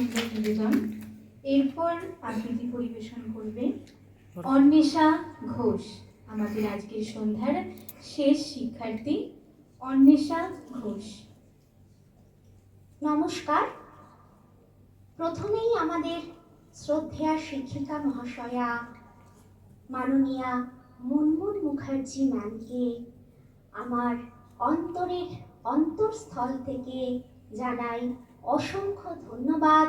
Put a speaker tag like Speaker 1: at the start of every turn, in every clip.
Speaker 1: সুন্দর নিবেদন এরপর আবৃত্তি পরিবেশন করবে অন্বেষা ঘোষ আমাদের আজকের সন্ধ্যার শেষ শিক্ষার্থী অন্বেষা ঘোষ।
Speaker 2: নমস্কার। প্রথমেই আমাদের শ্রদ্ধেয়া শিক্ষিকা মহাশয়া মাননীয়া মুনমুন মুখার্জি ম্যামকে আমার অন্তরের অন্তরস্থল থেকে জানাই অসংখ্য ধন্যবাদ,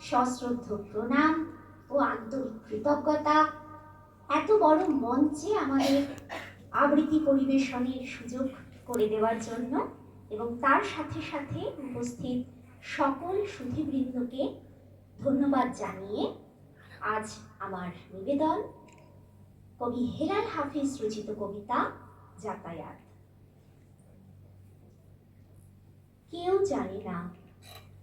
Speaker 2: সশ্রদ্ধ প্রণাম ও আন্তরিক কৃতজ্ঞতা। এত বড় মঞ্চে আমাদের আবৃত্তি পরিবেশনের সুযোগ করে দেওয়ার জন্য এবং তার সাথে সাথে উপস্থিত সকল সুধীবৃন্দকে ধন্যবাদ জানিয়ে আজ আমার নিবেদন, কবি হেলাল হাফিজ রচিত কবিতা যাতায়াত। কেউ জানে না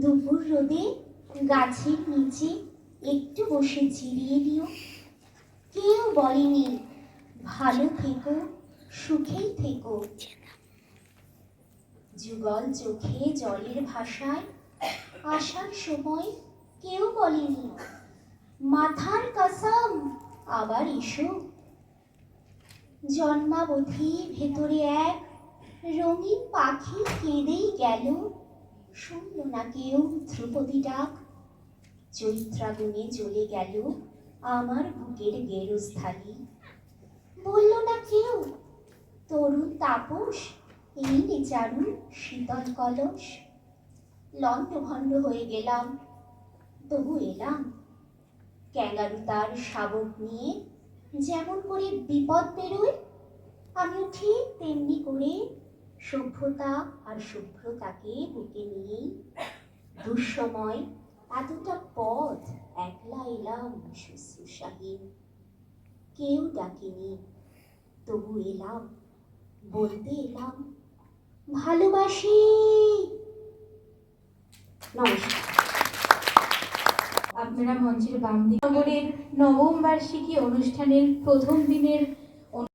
Speaker 2: দুপুর রোদে গাছের নিচে একটু বসে জিরিয়ে নিও কেউ বলেনি, ভালো থেকো, সুখেই থেকো। যুগল চোখে জলের ভাষায় আসার সময় কেউ বলেনি, মাথার কাসাম, আবার এসো। জন্মাবধি ভেতরে এক রঙিন পাখি কেঁদেই গেল। শুনল না কেউ ধ্রুপদী ডাক? চৈত্রাগুনে জ্বলে গেল আমার বুকের গেরস্থালি। বলল না কেউ? তরুণ তাপস, এই নে চারু শীতল কলস। লণ্ডভণ্ড হয়ে গেলাম, তবু এলাম। ক্যাঙ্গারু তার শাবক নিয়ে যেমন করে বিপদ বেরোয়, আমিও ঠিক তেমনি করে সভ্যতা আর শুভ্রতাকে বুকে নিয়েই দুঃসময় এতটা পথ একলা এলাম শুশ্রূষাহীন। কেউ ডাকেনি, তবু এলাম, বলতে এলাম, ভালোবাসি। নমস্কার।
Speaker 1: আপনারা মঞ্চের বাম নগরের নবম বার্ষিকী অনুষ্ঠানের প্রথম দিনের